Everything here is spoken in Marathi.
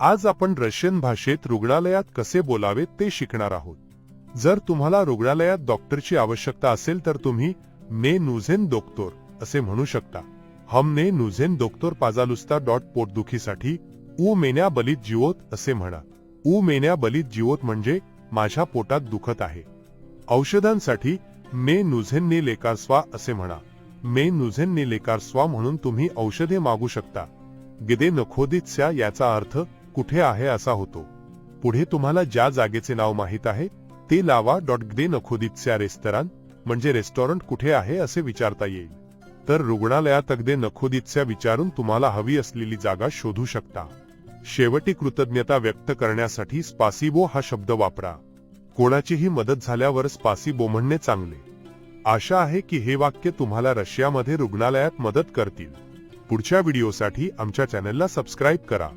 आज आपण रशियन भाषेत रुग्णालयात कसे बोलावे ते शिकणार आहोत. जर तुम्हाला रुग्णालयात डॉक्टरची आवश्यकता असेल तर तुम्ही ने नुझेन दोक्तोर असे म्हणू शकता. हमने नुझेन दोक्तोर पाजालुस्ता डॉट पोटदुखीसाठी ऊ मेन्या बलित जिवोत असे म्हणा. ऊ मेन्या बलित जिवोत म्हणजे माझ्या पोटात दुखत आहे. औषधांसाठी मे नुझेन ने लेकारस्वा असे म्हणा. मे नुझेन ने लेकारस्वा म्हणून तुम्ही औषधे मागू शकता. गिदे नखोदित्स्या याचा अर्थ कुठे आहे असा होतो. पुढे तुम्हाला ज्या जागेचे नाव माहीत आहे ते लावा डॉट ग्रे नखोदितस्या रेस्तरान म्हणजे रेस्टॉरंट कुठे आहे असे विचारता येईल. तर रुग्णालयात अगदे नखोदितस्या विचारून तुम्हाला हवी असलेली जागा शोधू शकता. शेवटी कृतज्ञता व्यक्त करण्यासाठी स्पासिबो हा शब्द वापरा. कोणाचीही मदत झाल्यावर स्पासिबो म्हणणे चांगले. आशा आहे की हे वाक्य तुम्हाला रशियामध्ये रुग्णालयात मदत करतील. पुढच्या व्हिडिओसाठी आमच्या चॅनलला सबस्क्राईब करा.